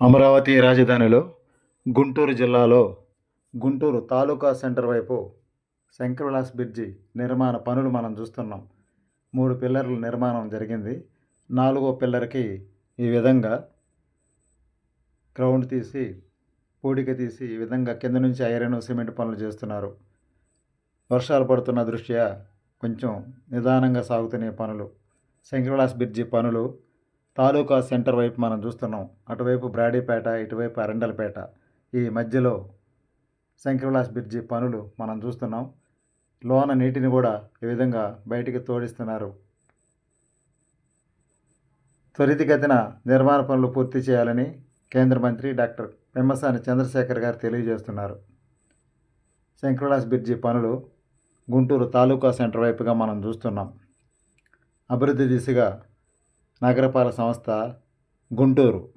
అమరావతి రాజధానిలో గుంటూరు జిల్లాలో గుంటూరు తాలూకా సెంటర్ వైపు శంకర్విలాస్ బ్రిడ్జి నిర్మాణ పనులు మనం చూస్తున్నాం. మూడు పిల్లర్ల నిర్మాణం జరిగింది. నాలుగో పిల్లర్కి ఈ విధంగా గ్రౌండ్ తీసి పూడిక తీసి ఈ విధంగా కింద నుంచి ఐరన్ సిమెంట్ పనులు చేస్తున్నారు. వర్షాలు పడుతున్న దృష్ట్యా కొంచెం నిదానంగా సాగుతున్న పనులు. శంకర్విలాస్ బ్రిడ్జి పనులు తాలూకా సెంటర్ వైపు మనం చూస్తున్నాం. అటువైపు బ్రాడీపేట ఇటువైపు అరండలపేట. ఈ మధ్యలో శంకరవిలాస్ బ్రిడ్జి పనులు మనం చూస్తున్నాం. లోన నీటిని కూడా ఈ విధంగా బయటికి తోడిస్తున్నారు. త్వరితగతిన నిర్మాణ పనులు పూర్తి చేయాలని కేంద్ర మంత్రి డాక్టర్ పెమ్మసాని చంద్రశేఖర్ గారు తెలియజేస్తున్నారు. శంకర్విలాస్ బ్రిడ్జి పనులు గుంటూరు తాలూకా సెంటర్ వైపుగా మనం చూస్తున్నాం. అభివృద్ధి దిశగా నగరపాలక సంస్థ గుంటూరు.